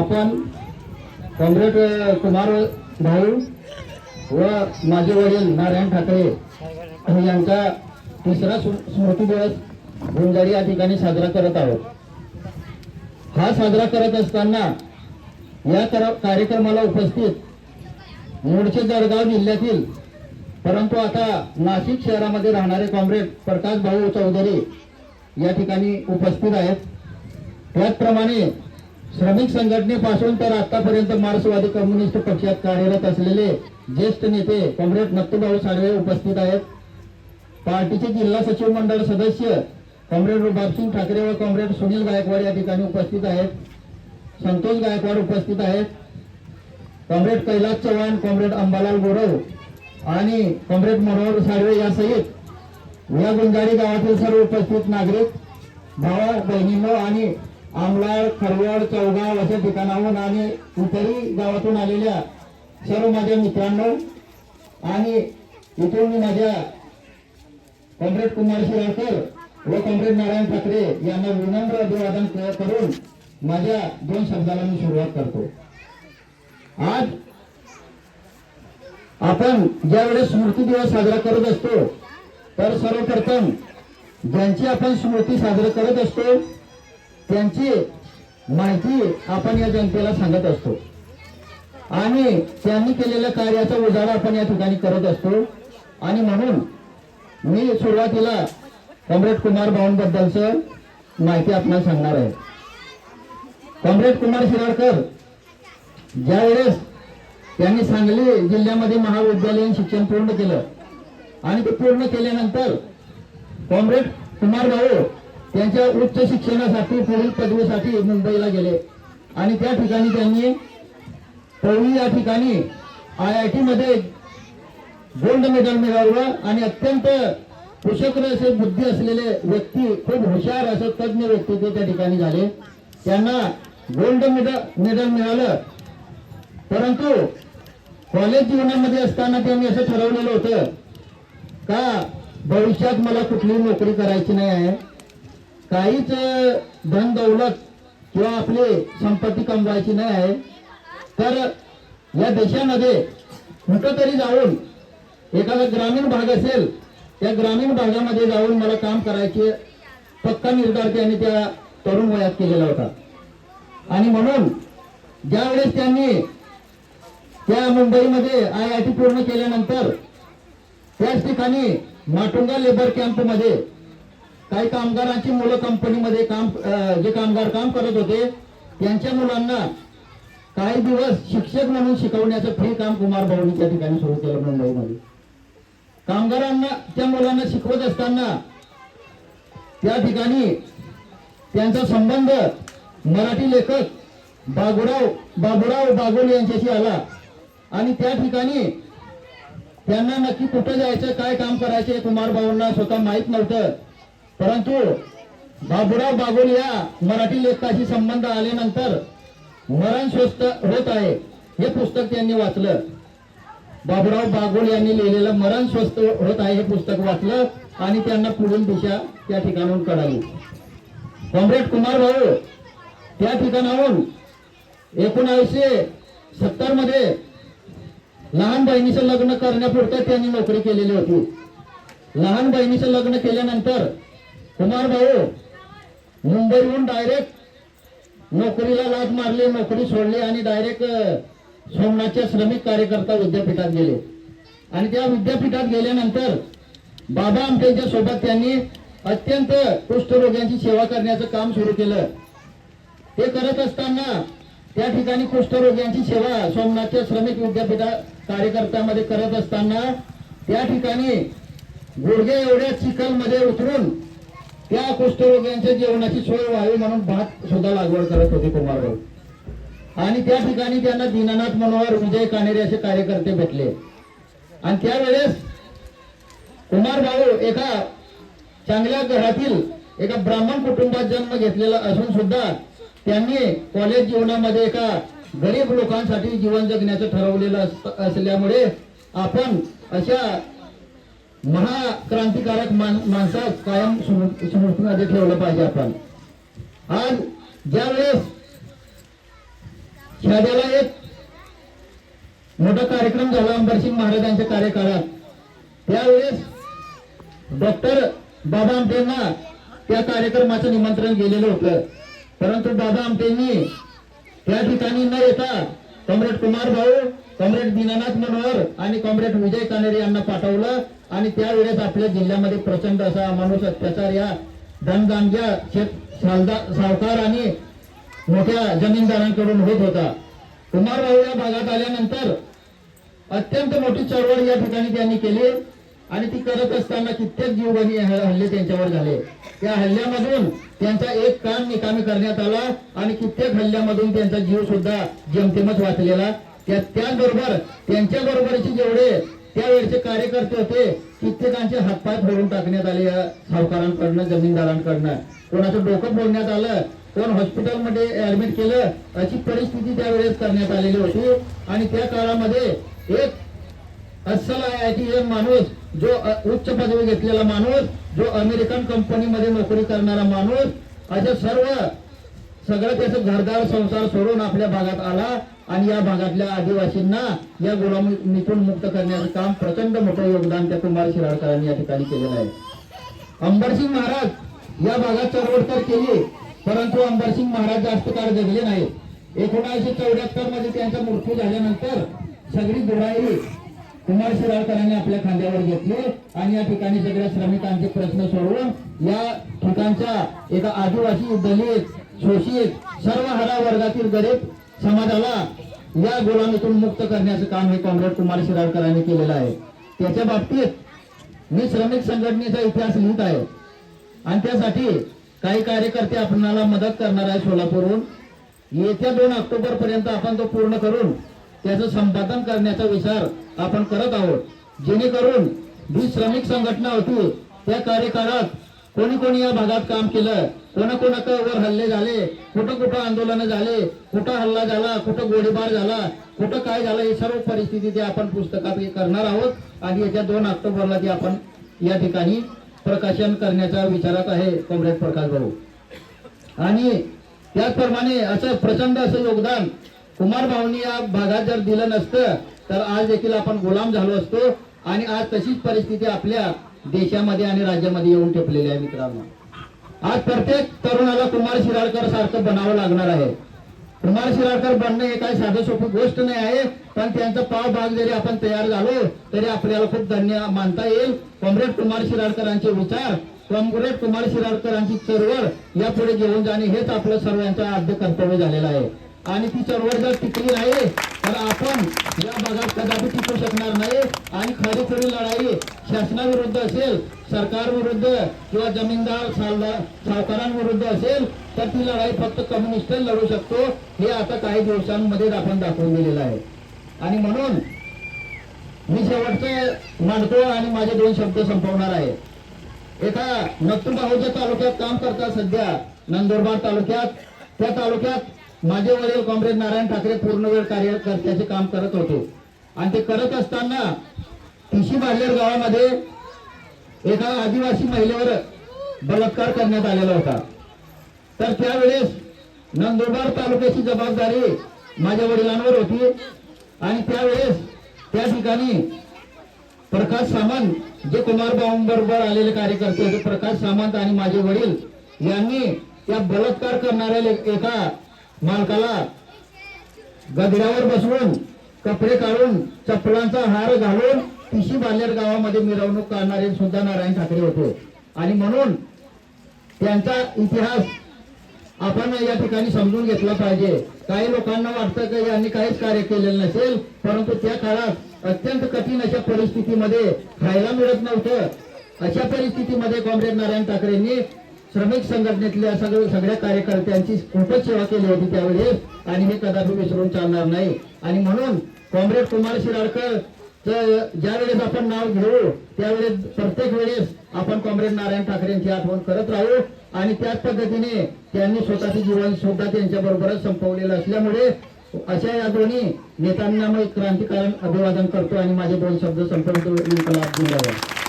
आपण कॉम्रेड कुमार भाऊ व माझे वडील नारायण ठाकरे यांचा तिसरा स्मृती दिवस गुंजारी या ठिकाणी साजरा करत आहोत. हा साजरा करत असताना या कार्यक्रमाला उपस्थित मूळचे जळगाव जिल्ह्यातील परंतु आता नाशिक शहरामध्ये राहणारे कॉम्रेड प्रकाश भाऊ चौधरी या ठिकाणी उपस्थित आहेत. त्याचप्रमाणे श्रमिक संघटनेपासून तर आतापर्यंत मार्क्सवादी कम्युनिस्ट पक्षात कार्यरत असलेले ज्येष्ठ नेते कॉम्रेड नत्तूभाऊ साळवे उपस्थित आहेत. पार्टीचे जिल्हा सचिव मंडळ सदस्य कॉम्रेड रुबाबसिंग ठाकरे व कॉम्रेड सुनील गायकवाड या ठिकाणी उपस्थित आहेत. संतोष गायकवाड उपस्थित आहेत. कॉम्रेड कैलास चव्हाण कॉम्रेड अंबालाल गोरव आणि कॉम्रेड मनोहर साळवे यासहित या गुंजारी गावातील सर्व उपस्थित नागरिक भावा बहिणींनो आणि आमलाड खरवड चौगाव अशा ठिकाणाहून आणि इतरही गावातून आलेल्या सर्व माझ्या मित्रांनो आणि इथून मी माझ्या कॉम्रेड कुमार शिराळकर व कॉम्रेड नारायण ठाकरे यांना विनम्र अभिवादन करून माझ्या दोन शब्दाला मी सुरुवात करतो. आज आपण ज्यावेळेस स्मृती दिवस साजरा करत असतो तर सर्वप्रथम ज्यांची आपण स्मृती साजरा करत असतो त्यांची माहिती आपण या जनतेला सांगत असतो. आणि त्यांनी केलेल्या कार्याचा उजाळा आपण या ठिकाणी करत असतो. आणि म्हणून मी सुरुवातीला कॉम्रेड कुमार भाऊंबद्दलच माहिती आपल्याला सांगणार आहे. कॉम्रेड कुमार शिराळकर ज्यावेळेस त्यांनी सांगली जिल्ह्यामध्ये महाविद्यालयीन शिक्षण पूर्ण केलं आणि ते पूर्ण केल्यानंतर कॉम्रेड कुमार भाऊ त्यांच्या उच्च शिक्षणासाठी पुढील पदवीसाठी मुंबईला गेले. आणि त्या ठिकाणी त्यांनी पवई या ठिकाणी आय आय टी मध्ये गोल्ड मेडल मिळवलं आणि अत्यंत कुशक्र असे बुद्धी असलेले व्यक्ती खूप हुशार असं तज्ज्ञ व्यक्ती ते त्या ठिकाणी झाले. त्यांना गोल्ड मेडल मेडल मिळालं. परंतु कॉलेज जीवनामध्ये असताना त्यांनी असं ठरवलेलं होतं का भविष्यात मला कुठली नोकरी करायची नाही आहे? काहीच धन दौलत किंवा आपली संपत्ती कमवायची नाही आहे. तर या देशामध्ये कुठं तरी जाऊन एखादा ग्रामीण भाग असेल त्या ग्रामीण भागामध्ये जाऊन मला काम करायचे पक्का निर्धार त्यांनी त्या तरुण वयात केलेला होता. आणि म्हणून ज्यावेळेस त्यांनी त्या मुंबईमध्ये आय आय टी पूर्ण केल्यानंतर त्याच ठिकाणी माटुंगा लेबर कॅम्पमध्ये काही कामगारांची मुलं कंपनीमध्ये काम जे कामगार काम करत होते त्यांच्या मुलांना काही दिवस शिक्षक म्हणून शिकवण्याचं फ्री काम कुमार भाऊनी त्या ठिकाणी सुरू केलं मुंबईमध्ये. कामगारांना त्या मुलांना शिकवत असताना त्या ठिकाणी त्यांचा संबंध मराठी लेखक बाबुराव बाबुराव बागोल यांच्याशी आला. आणि त्या ठिकाणी त्यांना नक्की कुठं जायचं काय काम करायचे कुमार भाऊंना स्वतः माहीत नव्हतं. परंतु बाबुराव बागोल या मराठी लेखकाशी संबंध आल्यानंतर मरण स्वस्त होत आहे हे पुस्तक त्यांनी वाचलं. बाबुराव बागोल यांनी लिहिलेलं मरण स्वस्त होत आहे हे पुस्तक वाचलं आणि त्यांना पुढील दिशा त्या ठिकाणाहून कळाली. कॉम्रेड कुमार भाऊ त्या ठिकाणाहून एकोणावीसशे सत्तरमध्ये लहान बहिणीचं लग्न करण्यापुरतं त्यांनी नोकरी केलेली होती. लहान बहिणीचं लग्न केल्यानंतर कुमार भाऊ मुंबईहून डायरेक्ट नोकरीला लाच मारली नोकरी सोडली आणि डायरेक्ट सोमनाथच्या श्रमिक कार्यकर्ता विद्यापीठात गेले. आणि त्या विद्यापीठात गेल्यानंतर बाबा आमटेच्या सोबत त्यांनी अत्यंत कुष्ठरोग्यांची सेवा करण्याचं काम सुरू केलं. ते करत असताना त्या ठिकाणी कुष्ठरोग्यांची सेवा सोमनाथच्या श्रमिक विद्यापीठा कार्यकर्त्यामध्ये करत असताना त्या ठिकाणी गुडघे एवढ्या चिखलमध्ये उतरून त्या कुष्ठरोग्यांच्या जेवणाची सोय व्हावी म्हणून भात सुद्धा लागवड करत होते कुमारभाऊ. आणि त्या ठिकाणी त्यांना दीनानाथ मनोहर विजय कानेरे असे कार्यकर्ते भेटले. आणि त्यावेळेस कुमार भाऊ एका चांगल्या घरातील एका ब्राह्मण कुटुंबात जन्म घेतलेला असून सुद्धा त्यांनी कॉलेज जीवनामध्ये एका गरीब लोकांसाठी जीवन जगण्याचं ठरवलेलं अस- असल्यामुळे आपण अशा महाक्रांतिकारक मान कायम स्मृ- स्मृतीमध्ये ठेवलं पाहिजे आपण. आज ज्यावेळेस शाद्याला एक मोठा कार्यक्रम झाला अंबरसिंग महाराजांच्या कार्यकाळात त्यावेळेस डॉक्टर बाबा आमटेंना त्या कार्यक्रमाचं निमंत्रण गेलेलं होतं. परंतु बाबा आमटेंनी त्या ठिकाणी न येता कॉम्रेड कुमार भाऊ कॉम्रेड दीनानाथ मनोहर आणि कॉम्रेड विजय कानेरे यांना पाठवलं. आणि त्यावेळेस आपल्या जिल्ह्यामध्ये प्रचंड असा अमानुष अत्याचार या धनदानग्या शेत सावकार आणि मोठ्या जमीनदारांकडून होत होता. कुमार या भागात आल्यानंतर अत्यंत मोठी चळवळ या ठिकाणी त्यांनी केली आणि ती करत असताना कित्येक जीवघेणी हल्ले त्यांच्यावर झाले. त्या हल्ल्यामधून त्यांचा एक कान निकामी करण्यात आला आणि कित्येक हल्ल्यामधून त्यांचा जीव सुद्धा जेमतेमच वाचलेला. त्याचबरोबर त्यांच्या बरोबरचे जेवढे त्यावेळेचे कार्यकर्ते होते कित्येकांचे हातपाय फोडून टाकण्यात आले या सावकारांकडनं जमीनदारांकडनं. कोणाचं डोकं फोडण्यात आलं कोण हॉस्पिटलमध्ये ऍडमिट केलं अशी परिस्थिती त्यावेळेस करण्यात आलेली होती. आणि त्या काळामध्ये एक अस्सल आय माणूस जो उच्च पदवी घेतलेला माणूस जो अमेरिकन कंपनीमध्ये नोकरी करणारा माणूस अशा सर्व सगळं त्याचं घरदार संसार सोडून आपल्या भागात आला आणि या भागातल्या आदिवासींना या गुलामीतून मुक्त करण्याचं काम प्रचंड मोठं योगदान त्या कुमार शिराळकरांनी या ठिकाणी केलेलं आहे. अंबरसिंग महाराज या भागात चळवळ तर केली परंतु अंबरसिंग महाराज जास्त काळ जगले नाहीत. एकोणीसशे चौऱ्याहत्तरमध्ये त्यांचा मृत्यू झाल्यानंतर सगळी दुराई कुमार शिराळकरांनी आपल्या खांद्यावर घेतली आणि या ठिकाणी सगळ्या श्रमिकांचे प्रश्न सोडवून या ठिकाणच्या एका आदिवासी दलित शोषित सर्व हरा वर्गातील गरीब समाजाला या गुलामीतून मुक्त करण्याचं काम हे कॉम्रेड कुमार शिराळकरांनी केलेलं आहे. त्याच्या बाबतीत मी श्रमिक संघटनेचा इतिहास लिहित आहे. आणि त्यासाठी काही कार्यकर्ते आपणाला मदत करणार आहे सोलापूरहून. येत्या दोन ऑक्टोबर पर्यंत आपण तो पूर्ण करून त्याचं संपादन करण्याचा विचार आपण करत आहोत. जेणेकरून जी श्रमिक संघटना होती त्या कार्यकाळात कोणी कोणी या भागात काम केलं वर हल्ले झाले कुठं कुठं आंदोलन झाले कुठं हल्ला झाला कुठं गोळीबार झाला कुठं काय झालं हे सर्व परिस्थिती ते आपण पुस्तकात करणार आहोत. आणि याच्या दोन ऑक्टोबरला ती आपण या ठिकाणी प्रकाशन करण्याच्या विचारात आहे कॉम्रेड प्रकाश भाऊ. आणि त्याचप्रमाणे असं प्रचंड असं योगदान कुमार भाऊनी या भागात जर दिलं नसतं तर आज देखील आपण गुलाम झालो असतो. आणि आज तशीच परिस्थिती आपल्या देशामध्ये आणि राज्यामध्ये येऊन ठेपलेले आहे मित्रांनो. आज प्रत्येक तरुणाला कुमार शिराळकर सारखं बनावं लागणार आहे. कुमार शिराळकर बनणं हे काही साधं सोपी गोष्ट नाही आहे पण त्यांचा पाव भाग जरी आपण तयार झालो तरी आपल्याला खूप धन्य मानता येईल. कॉम्रेड कुमार शिराळकरांचे विचार कॉम्रेड कुमार शिराळकरांची चळवळ यापुढे घेऊन जाणे हेच आपलं सर्वांचं आद्य कर्तव्य झालेलं आहे. आणि ती चळवळ जर टिकली नाही तर आपण या भागात कदापि टिकू शकणार नाही. आणि खरी खरी लढाई शासनाविरुद्ध असेल सरकारविरुद्ध किंवा जमीनदार सावकारांविरुद्ध असेल तर ती लढाई फक्त कम्युनिस्ट लढू शकतो हे आता काही दिवसांमध्ये आपण दाखवून दिलेलं आहे. आणि म्हणून मी शेवटचं मांडतो आणि माझे दोन शब्द संपवणार आहे. एका नत्तूबाहूच्या तालुक्यात काम करता सध्या नंदुरबार तालुक्यात त्या तालुक्यात माझे वडील कॉम्रेड नारायण ठाकरे पूर्ण वेळ कार्यकर्त्याचे काम करत होते. आणि ते करत असताना तिशी बाहेर गावामध्ये एका आदिवासी महिलेवर बलात्कार करण्यात आलेला होता. तर त्यावेळेस नंदुरबार तालुक्याची जबाबदारी माझ्या वडिलांवर होती आणि त्यावेळेस त्या ठिकाणी प्रकाश सामंत जे कुमार बरोबर आलेले कार्यकर्ते होते प्रकाश सामंत आणि माझे वडील यांनी त्या बलात्कार करणाऱ्या ले- एका मालकाला गदड्यावर बसवून कपडे काढून चपलांचा हार घालून पिशी बालेर गावामध्ये मिरवणूक करणारे सुद्धा नारायण ठाकरे होते. आणि म्हणून त्यांचा इतिहास आपण या ठिकाणी समजून घेतला पाहिजे. काही लोकांना वाटतं की यांनी काहीच कार्य केलेलं नसेल परंतु त्या काळात अत्यंत कठीण अशा परिस्थितीमध्ये खायला मिळत नव्हतं. अशा परिस्थितीमध्ये कॉम्रेड नारायण ठाकरेंनी श्रमिक संघटनेतल्या सगळ्या कार्यकर्त्यांची खूपच सेवा केली होती त्यावेळेस आणि हे कदापि विसरून चालणार नाही. आणि म्हणून कॉम्रेड कुमार शिराडकर ज्यावेळेस आपण नाव घेऊ त्यावेळेस प्रत्येक वेळेस आपण कॉम्रेड नारायण ठाकरेंची आठवण करत राहू. आणि त्याच पद्धतीने त्यांनी स्वतःचे जीवन सुद्धा त्यांच्या बरोबरच संपवलेलं असल्यामुळे अशा या दोन्ही नेत्यांना मी क्रांतिकारक अभिवादन करतो आणि माझे दोन शब्द संपवतो.